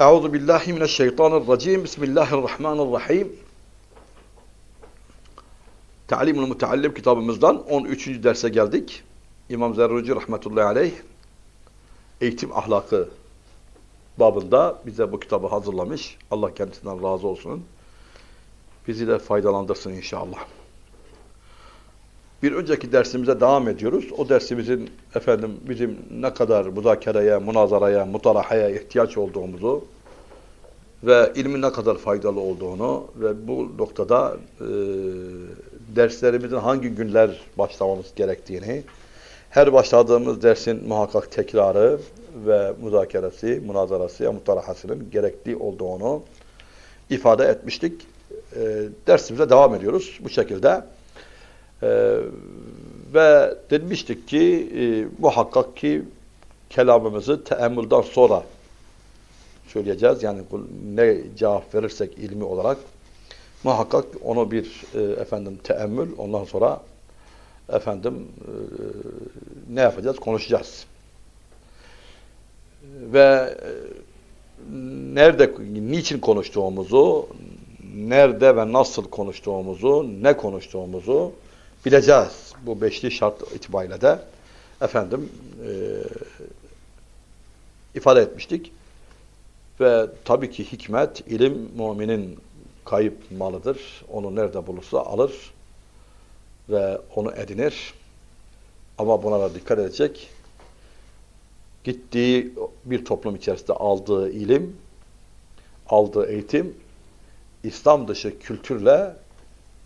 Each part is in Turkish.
Euzu billahi mineşşeytanirracim. Bismillahirrahmanirrahim. Ta'limul Muteallim kitabımızdan 13. derse geldik. İmam Zerruci rahmetullahi aleyh eğitim ahlakı babında bize bu kitabı hazırlamış. Allah kendisinden razı olsun. Bizi de faydalandırsın inşallah. Bir önceki dersimize devam ediyoruz. O dersimizin efendim bizim ne kadar müzakereye, münazaraya, mutarahaya ihtiyaç olduğumuzu ve ilmin ne kadar faydalı olduğunu ve bu noktada e, derslerimizin hangi günler başlamamız gerektiğini, her başladığımız dersin muhakkak tekrarı ve müzakeresi, münazarası, mutarahasının gerekli olduğunu ifade etmiştik. E, dersimize devam ediyoruz bu şekilde. Ee, ve demiştik ki e, muhakkak ki kelamımızı teemmülden sonra söyleyeceğiz. Yani ne cevap verirsek ilmi olarak muhakkak onu bir e, efendim teemmül ondan sonra efendim e, ne yapacağız? Konuşacağız. Ve e, nerede, niçin konuştuğumuzu, nerede ve nasıl konuştuğumuzu, ne konuştuğumuzu bileceğiz. Bu beşli şart itibariyle de efendim e, ifade etmiştik. Ve tabii ki hikmet, ilim müminin kayıp malıdır. Onu nerede bulursa alır ve onu edinir. Ama buna da dikkat edecek. Gittiği bir toplum içerisinde aldığı ilim, aldığı eğitim, İslam dışı kültürle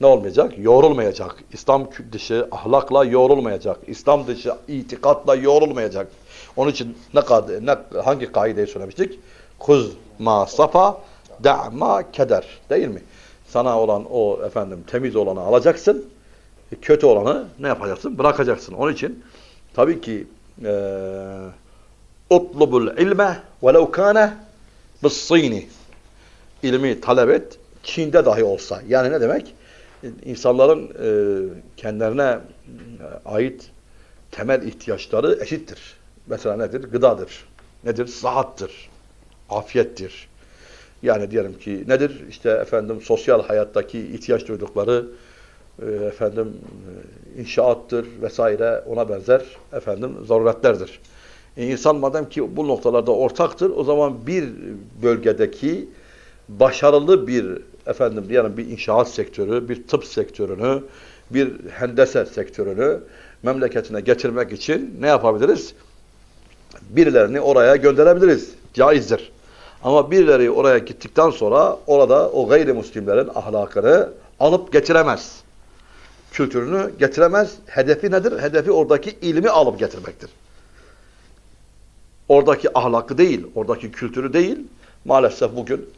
ne olmayacak? Yoğrulmayacak. İslam dışı ahlakla yoğrulmayacak. İslam dışı itikatla yoğrulmayacak. Onun için ne, ne hangi kaideyi söylemiştik? Kuz ma safa da'ma keder. Değil mi? Sana olan o efendim temiz olanı alacaksın. Kötü olanı ne yapacaksın? Bırakacaksın. Onun için tabii ki utlubul ilme velev kâne bis-sîni ilmi talep et Çin'de dahi olsa. Yani ne demek? İnsanların e, kendilerine e, ait temel ihtiyaçları eşittir. Mesela nedir? Gıdadır. Nedir? Sıhhattır. Afiyettir. Yani diyelim ki nedir? İşte efendim sosyal hayattaki ihtiyaç duydukları e, efendim inşaattır vesaire ona benzer efendim zaruretlerdir. E, insan madem ki bu noktalarda ortaktır o zaman bir bölgedeki başarılı bir efendim diyelim bir inşaat sektörü, bir tıp sektörünü, bir hendese sektörünü memleketine getirmek için ne yapabiliriz? Birilerini oraya gönderebiliriz. Caizdir. Ama birileri oraya gittikten sonra orada o gayrimüslimlerin ahlakını alıp getiremez. Kültürünü getiremez. Hedefi nedir? Hedefi oradaki ilmi alıp getirmektir. Oradaki ahlakı değil, oradaki kültürü değil. Maalesef bugün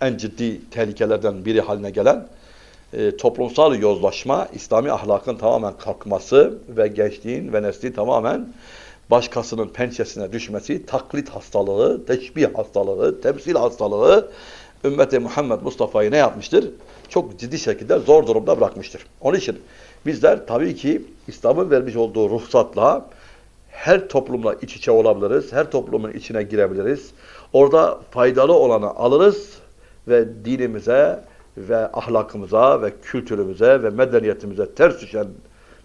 en ciddi tehlikelerden biri haline gelen e, toplumsal yozlaşma, İslami ahlakın tamamen kalkması ve gençliğin ve neslin tamamen başkasının pençesine düşmesi, taklit hastalığı, teşbih hastalığı, temsil hastalığı ümmeti Muhammed Mustafa'yı ne yapmıştır? Çok ciddi şekilde zor durumda bırakmıştır. Onun için bizler tabii ki İslam'ın vermiş olduğu ruhsatla her toplumla iç içe olabiliriz, her toplumun içine girebiliriz. Orada faydalı olanı alırız, ve dinimize ve ahlakımıza ve kültürümüze ve medeniyetimize ters düşen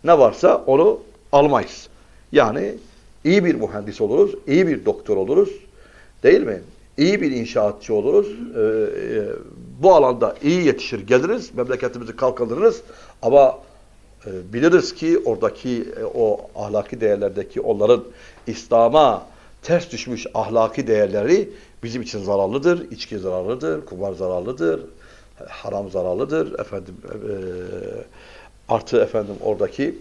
ne varsa onu almayız. Yani iyi bir mühendis oluruz, iyi bir doktor oluruz. Değil mi? İyi bir inşaatçı oluruz. Ee, e, bu alanda iyi yetişir geliriz, memleketimizi kalkındırırız. Ama e, biliriz ki oradaki e, o ahlaki değerlerdeki onların İslam'a ters düşmüş ahlaki değerleri bizim için zararlıdır. İçki zararlıdır, kumar zararlıdır, haram zararlıdır. Efendim e, artı efendim oradaki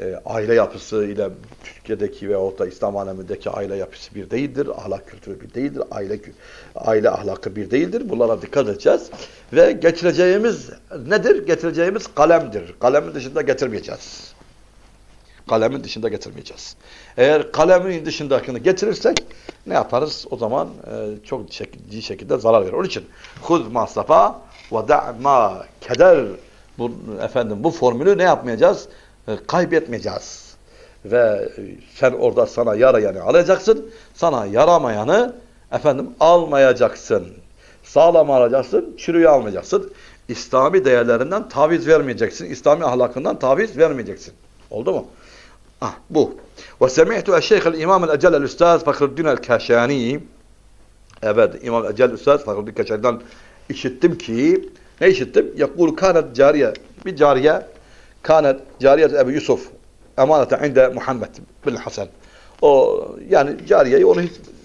e, aile yapısı ile Türkiye'deki ve orta İslam alemindeki aile yapısı bir değildir. Ahlak kültürü bir değildir. Aile aile ahlakı bir değildir. Bunlara dikkat edeceğiz. Ve getireceğimiz nedir? Getireceğimiz kalemdir. Kalemin dışında getirmeyeceğiz. Kalemin dışında getirmeyeceğiz. Eğer kalemin dışındakini getirirsek ne yaparız? O zaman e, çok ciddi şekilde zarar verir. Onun için huz masafa ve da'ma keder bu efendim bu formülü ne yapmayacağız? E, kaybetmeyeceğiz. Ve e, sen orada sana yarayanı alacaksın. Sana yaramayanı efendim almayacaksın. Sağlam alacaksın, çürüyü almayacaksın. İslami değerlerinden taviz vermeyeceksin. İslami ahlakından taviz vermeyeceksin. Oldu mu? Ah bu. Ve semi'tu eşşeyh el-imam el-ecel el-üstaz Fakruddin el-Kaşani Evet, İmam Ecel Üstad Fakruddin Kaşani'den işittim ki ne işittim? Yakul kanet cariye bir cariye kanet cariye Ebu Yusuf emanete inde Muhammed bin Hasan. O yani cariyeyi onu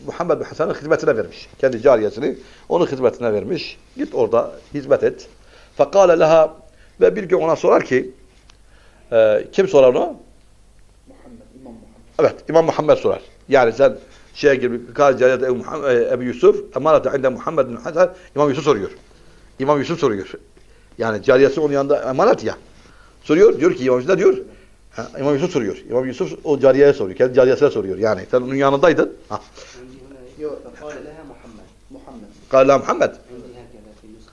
Muhammed bin Hasan'ın hizmetine vermiş. Kendi cariyesini onun hizmetine vermiş. Git orada hizmet et. Fekale leha ve bir gün ona sorar ki e, kim sorar onu? Evet İmam Muhammed sorar. Yani sen şeye gibi Kâcâlâd e, Ebu Yusuf emanete inde Muhammed bin Hasan İmam Yusuf soruyor. İmam Yusuf soruyor. Yani cariyesi onun yanında emanet ya. Soruyor diyor ki İmam Yusuf diyor? Ha, İmam Yusuf soruyor. İmam Yusuf o cariyeye soruyor. Kendi cariyesine soruyor yani. Sen onun yanındaydın. Ha. Yok. Kâle Muhammed. Muhammed.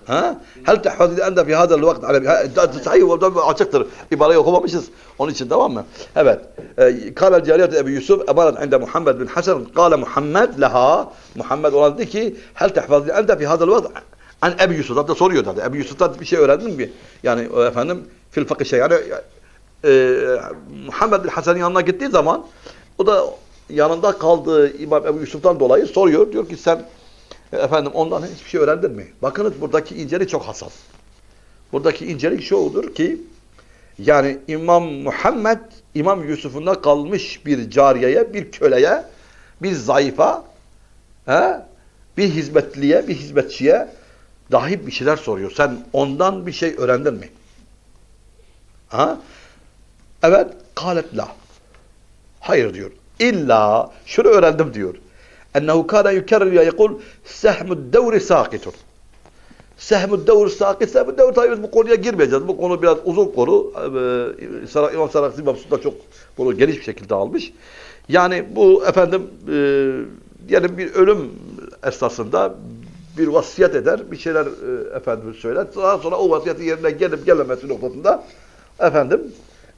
Ha? Hel tehfaz ende fi hadal ha, sahih açıktır. İbareyi okumamışız. Onun için tamam mı? Evet. Kâle cariyet Ebu Yusuf emanet inde Muhammed bin Hasan kâle Muhammed leha Muhammed ona dedi ki hel tehfaz ende fi hadal vakt an Ebu Yusuf. Hatta soruyor dedi. Ebu Yusuf'tan bir şey öğrendin mi? Yani o efendim fil fakı şey yani e, Muhammed bin Hasan'ın yanına gittiği zaman o da yanında kaldığı İmam Ebu Yusuf'tan dolayı soruyor. Diyor ki sen e, Efendim ondan hiçbir şey öğrendin mi? Bakınız buradaki incelik çok hassas. Buradaki incelik şudur ki yani İmam Muhammed İmam Yusuf'unda kalmış bir cariyeye, bir köleye, bir zayıfa, he, bir hizmetliye, bir hizmetçiye dahi bir şeyler soruyor. Sen ondan bir şey öğrendin mi? Ha? Evet, kalet la. Hayır diyor. İlla şunu öğrendim diyor. Kana yukerrir ya yekul sehmud devri sakitun. Sehmud devri sakit. Sehmud devri tabi biz bu konuya girmeyeceğiz. Bu konu biraz uzun konu. Ee, Sarak, İmam Saraksı İmam çok bunu geniş bir şekilde almış. Yani bu efendim e, diyelim bir ölüm esnasında bir vasiyet eder, bir şeyler e, efendim söyler. Daha sonra o vasiyetin yerine gelip gelmemesi noktasında efendim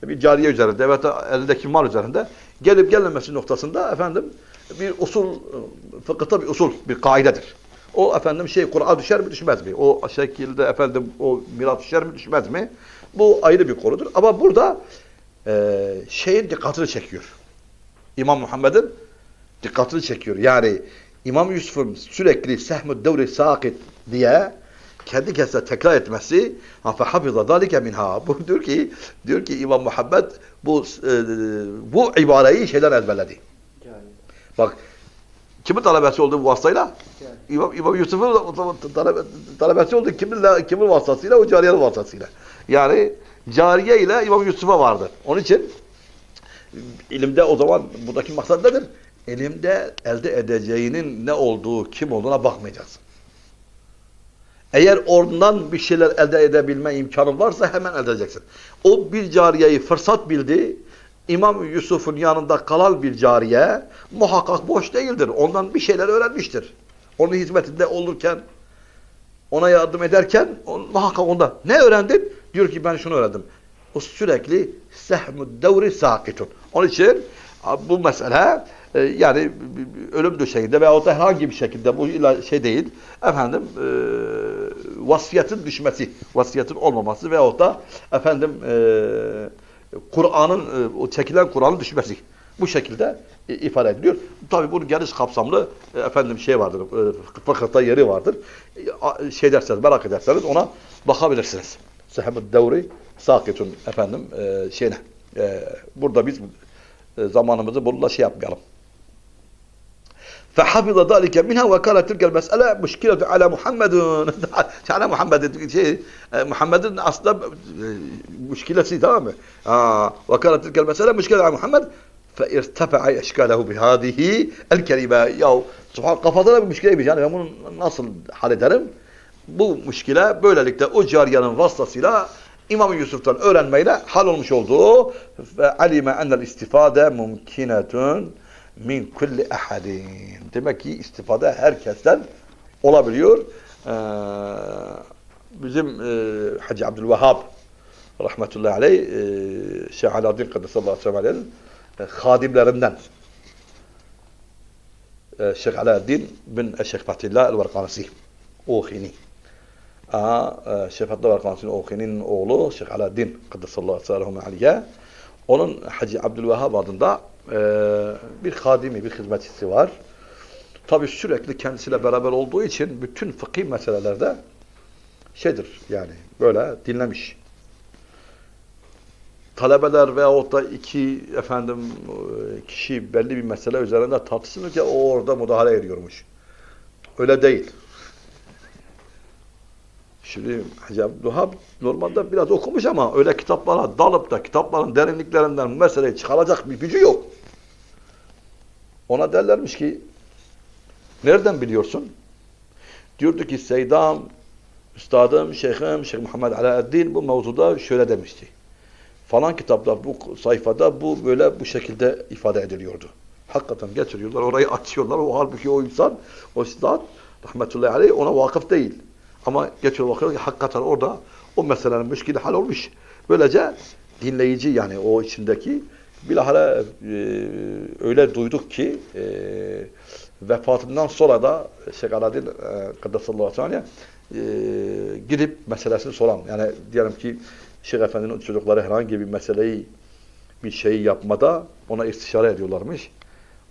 bir cariye üzerinde evet elindeki mal üzerinde gelip gelmemesi noktasında efendim bir usul fıkıhta bir usul bir kaidedir. O efendim şey Kur'an düşer mi düşmez mi? O şekilde efendim o miras düşer mi düşmez mi? Bu ayrı bir konudur. Ama burada e, şeyin dikkatini çekiyor. İmam Muhammed'in dikkatini çekiyor. Yani İmam Yusuf'un sürekli sehmü devri sakit diye kendi kendisine tekrar etmesi fehafiza zalike minha. Bu diyor ki diyor ki İmam Muhammed bu e, bu ibareyi şeyden ezberledi. Bak kimin talebesi oldu bu vasıtayla? Evet. İmam, İmam Yusuf'un talebe, talebesi oldu. Kimin, kimin vasıtasıyla? O cariyenin vasıtasıyla. Yani cariye ile İmam Yusuf'a vardı. Onun için ilimde o zaman buradaki maksat nedir? Elimde elde edeceğinin ne olduğu, kim olduğuna bakmayacağız. Eğer oradan bir şeyler elde edebilme imkanın varsa hemen elde edeceksin. O bir cariyeyi fırsat bildi, İmam Yusuf'un yanında kalan bir cariye muhakkak boş değildir. Ondan bir şeyler öğrenmiştir. Onun hizmetinde olurken, ona yardım ederken muhakkak onda. Ne öğrendin? Diyor ki ben şunu öğrendim. O sürekli sehmü devri sakitun. Onun için bu mesele e, yani ölüm döşeğinde veyahut da herhangi bir şekilde bu şey değil. Efendim e, vasiyetin düşmesi, vasiyetin olmaması veyahut da efendim e, Kur'an'ın e, o çekilen Kur'an'ın düşmesi. Bu şekilde e, ifade ediliyor. Tabii bunun geniş kapsamlı e, efendim şey vardır. Fıkıhta yeri vardır. Şey derseniz merak ederseniz ona bakabilirsiniz. Sehemü devri sakitun efendim şeyine. Burada biz zamanımızı bununla şey yapmayalım. فحفظ ذلك منها وكانت تلك المسألة مشكلة على محمد على محمد şey Muhammed'in aslında müşkilesi tamam mı? Aa, وكانت تلك المسألة مشكلة على محمد فارتفع اشكاله بهذه الكلمة ya subhan kafada bir müşkileymiş yani ben bunu nasıl hallederim? Bu müşkile böylelikle o cariyenin vasıtasıyla İmam Yusuf'tan öğrenmeyle hal olmuş oldu. Ve alime enel istifade mumkinetun min kulli ahadin. Demek ki istifade herkesten olabiliyor. Ee, bizim e, Hacı Abdülvehhab rahmetullahi aleyh e, Şeyh Alaaddin Kaddesallahu aleyhi ve sellem'in e, hadimlerinden e, Şeyh Alaaddin bin Şeyh Fatihullah el-Varkanisi. Uğhini. Aha, e, Şeyh Fatihullah el-Varkanisi'nin Uğhini'nin oğlu Şeyh Alaaddin sallallahu aleyhi onun Hacı Abdülvehhab adında bir hadimi, bir hizmetçisi var. Tabi sürekli kendisiyle beraber olduğu için bütün fıkhi meselelerde şeydir yani böyle dinlemiş. Talebeler veyahut da iki efendim e, kişi belli bir mesele üzerinde tartışınca o orada müdahale ediyormuş. Öyle değil. Şimdi Hacı Abdülhab normalde biraz okumuş ama öyle kitaplara dalıp da kitapların derinliklerinden meseleyi çıkaracak bir gücü yok. Ona derlermiş ki nereden biliyorsun? Diyordu ki Seydam, Üstadım, Şeyhim, Şeyh Muhammed Alaaddin bu mevzuda şöyle demişti. Falan kitaplar bu sayfada bu böyle bu şekilde ifade ediliyordu. Hakikaten getiriyorlar orayı açıyorlar. O halbuki o insan, o üstad rahmetullahi aleyh ona vakıf değil. Ama geçiyor bakıyor ki hakikaten orada o meselenin müşkili hal olmuş. Böylece dinleyici yani o içindeki bilahare e, öyle duyduk ki e, vefatından sonra da Şeyh Alaaddin e, Kaddesallahu e, gidip meselesini soran. Yani diyelim ki Şeyh Efendi'nin çocukları herhangi bir meseleyi bir şeyi yapmada ona istişare ediyorlarmış.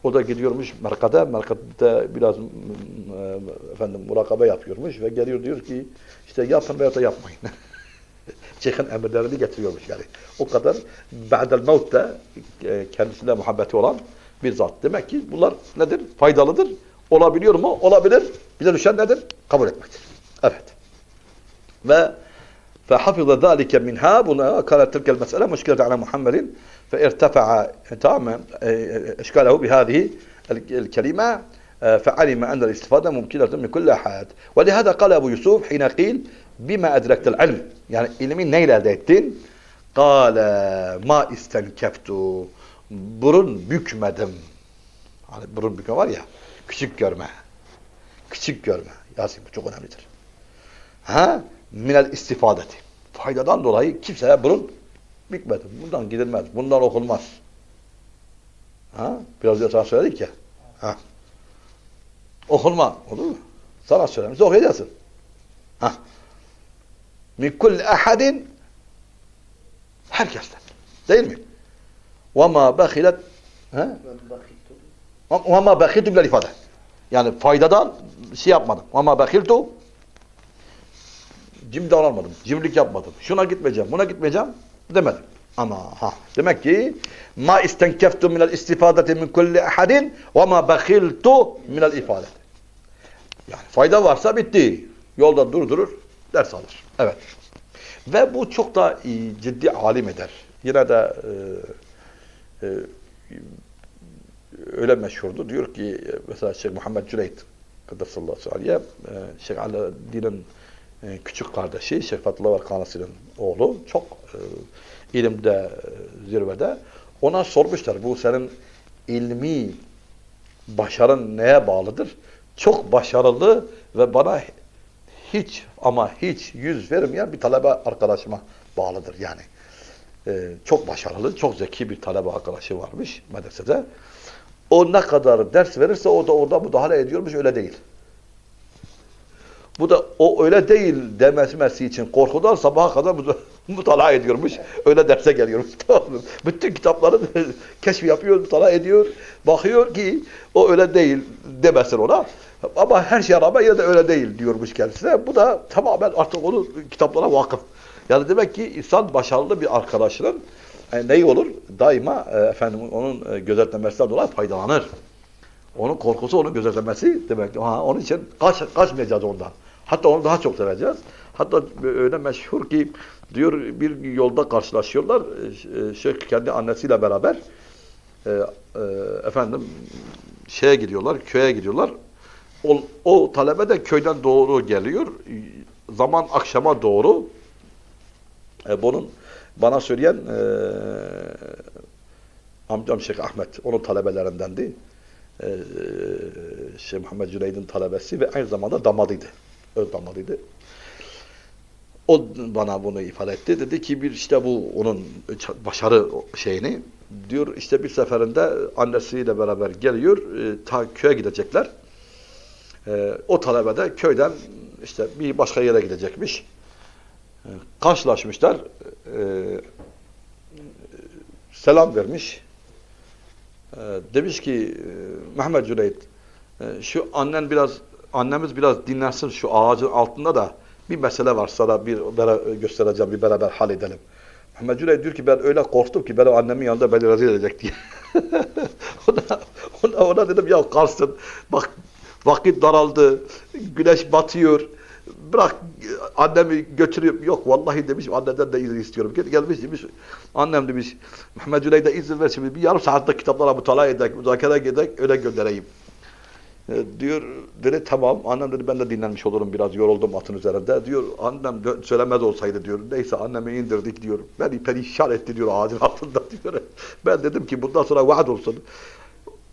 O da gidiyormuş merkade, merkade biraz e, efendim murakabe yapıyormuş ve geliyor diyor ki işte yapın veya da yapmayın. Şeyh'in emirlerini getiriyormuş yani. O kadar ba'del mevt de e, kendisine muhabbeti olan bir zat. Demek ki bunlar nedir? Faydalıdır. Olabiliyor mu? Olabilir. Bize düşen nedir? Kabul etmektir. Evet. Ve فحفظ ذلك منها بنا كانت تلك المسألة مشكلة على محمد فارتفع تماما إشكاله بهذه الكلمة فعلم أن الاستفادة ممكنة من كل أحد ولهذا قال أبو يوسف حين قيل bime edrektel ilm. Yani ilmi neyle elde ettin? Kale ma istenkeftu. Burun bükmedim. Hani burun bükme var ya. Küçük görme. Küçük görme. Yasin bu çok önemlidir. Ha? Minel istifadeti. Faydadan dolayı kimseye burun bükmedim. Bundan gidilmez. Bundan okunmaz. Ha? Biraz önce söyledik ya. Ha? Okunma. Olur mu? Sana söylemişse okuyacaksın. Ha? Min kulli ahadin herkesten. Değil mi? وَمَا بَخِلَتْ ha? Ben bakittu. وَمَا بَخِلْتُ بِلَا ifade. Yani faydadan şey yapmadım. وَمَا بَخِلْتُ cimri davranmadım. Cimrilik yapmadım. Şuna gitmeyeceğim, buna gitmeyeceğim demedim. Ama ha demek ki ma istenkeftu minel istifadeti min kulli ahadin ve ma bakhiltu minel ifadeti. Yani fayda varsa bitti. Yolda durdurur, ders alır. Evet. Ve bu çok da e, ciddi alim eder. Yine de e, e, öyle meşhurdu. Diyor ki mesela Şeyh Muhammed Cüneyt Kıdırsallahu aleyhi e, Şeyh Alaaddin'in e, küçük kardeşi Şeyh Fethullah Varkanasi'nin oğlu çok e, ilimde zirvede. Ona sormuşlar bu senin ilmi başarın neye bağlıdır? Çok başarılı ve bana hiç ama hiç yüz vermeyen bir talebe arkadaşıma bağlıdır yani. E, çok başarılı, çok zeki bir talebe arkadaşı varmış medresede. O ne kadar ders verirse o da orada müdahale ediyormuş öyle değil. Bu da o öyle değil demesi için korkudan sabaha kadar mutala ediyormuş. Öyle derse geliyormuş. Bütün kitapları keşif yapıyor, mutala ediyor. Bakıyor ki o öyle değil demesin ona. Ama her şeye rağmen yine de öyle değil diyormuş kendisine. Bu da tamamen artık onun kitaplara vakıf. Yani demek ki insan başarılı bir arkadaşının e, neyi olur? Daima e, efendim onun e, gözetlemesinden dolayı faydalanır. Onun korkusu onun gözetlemesi demek. Ha, onun için kaç, kaçmayacağız ondan. Hatta onu daha çok seveceğiz. Hatta öyle meşhur ki diyor bir yolda karşılaşıyorlar. E, Şeyh kendi annesiyle beraber e, e, efendim şeye gidiyorlar, köye gidiyorlar. O, o talebe de köyden doğru geliyor. Zaman akşama doğru e, bunun bana söyleyen e, amcam Şeyh Ahmet onun talebelerindendi. E, Şeyh Muhammed Cüneyd'in talebesi ve aynı zamanda damadıydı. Öz damadıydı. O bana bunu ifade etti. Dedi ki bir işte bu onun başarı şeyini Diyor işte bir seferinde annesiyle beraber geliyor. E, ta köye gidecekler. E, o talebe de köyden işte bir başka yere gidecekmiş. E, karşılaşmışlar. E, selam vermiş. Demiş ki Mehmet Cüneyt e, şu annen biraz annemiz biraz dinlensin şu ağacın altında da bir mesele var sana bir göstereceğim bir beraber halledelim. Mehmet Cüneyt diyor ki ben öyle korktum ki benim annemin yanında beni rezil edecek diye. ona, ona, ona dedim ya kalsın bak vakit daraldı güneş batıyor bırak annemi götürüyorum. Yok vallahi demiş anneden de izin istiyorum. Gel, gelmiş demiş annem demiş Mehmet Cüneyt'e izin ver şimdi bir yarım saatte kitaplara mutala edek, müzakere edek öyle göndereyim. E, diyor dedi tamam annem dedi ben de dinlenmiş olurum biraz yoruldum atın üzerinde diyor annem söylemez olsaydı diyor neyse annemi indirdik diyor beni perişan etti diyor ağacın altında diyor ben dedim ki bundan sonra vaat olsun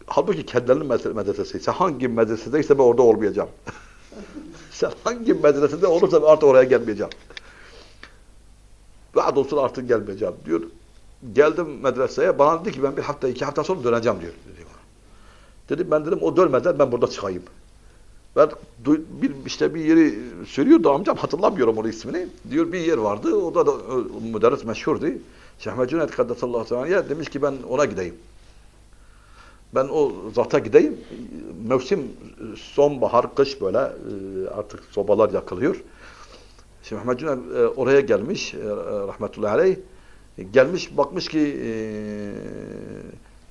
halbuki kendilerinin medre- medresesi sen hangi medresedeyse ben orada olmayacağım sen hangi medresede olursa ben artık oraya gelmeyeceğim vaat olsun artık gelmeyeceğim diyor geldim medreseye bana dedi ki ben bir hafta iki hafta sonra döneceğim diyor bana. Dedim ben dedim o dönmeden ben burada çıkayım. Ben bir işte bir yeri söylüyordu amcam hatırlamıyorum onun ismini. Diyor bir yer vardı. Orada da e, müderris meşhurdu. Şeyh Ahmet Cüneyt Kaddesallahu sellem demiş ki ben ona gideyim. Ben o zata gideyim. Mevsim sonbahar, kış böyle e, artık sobalar yakılıyor. Şeyh Ahmet Cüneyt e, oraya gelmiş e, rahmetullahi aleyh. Gelmiş bakmış ki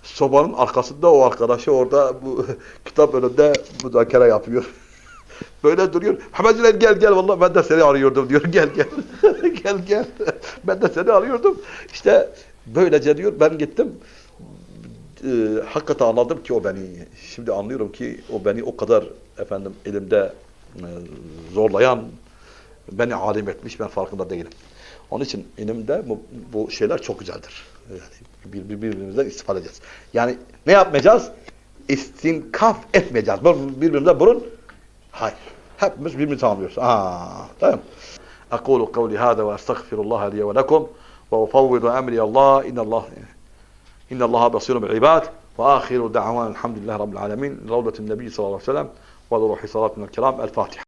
sobanın arkasında o arkadaşı orada bu kitap önünde müzakere yapıyor. Böyle duruyor. Ahmet Cüneyt gel gel vallahi ben de seni arıyordum diyor. Gel gel. gel gel. Ben de seni arıyordum. İşte böylece diyor ben gittim Ee, hakikaten anladım ki o beni. Şimdi anlıyorum ki o beni o kadar efendim elimde e, zorlayan beni alim etmiş ben farkında değilim. Onun için ilimde bu, bu şeyler çok güzeldir. Yani bir, bir- birbirimizden istifade edeceğiz. Yani ne yapmayacağız? İstinkaf etmeyeceğiz. Bur- Birbirimize burun. Hayır. Hepimiz birbirini tamamlıyoruz. Aa, tamam. أقول قولي هذا وأستغفر الله لي ولكم وأفوض أمري الله إن الله إن الله بصير بالعباد وآخر دعوانا الحمد لله رب العالمين روضة النبي صلى الله عليه وسلم وروح صلاتنا الكرام الفاتحة.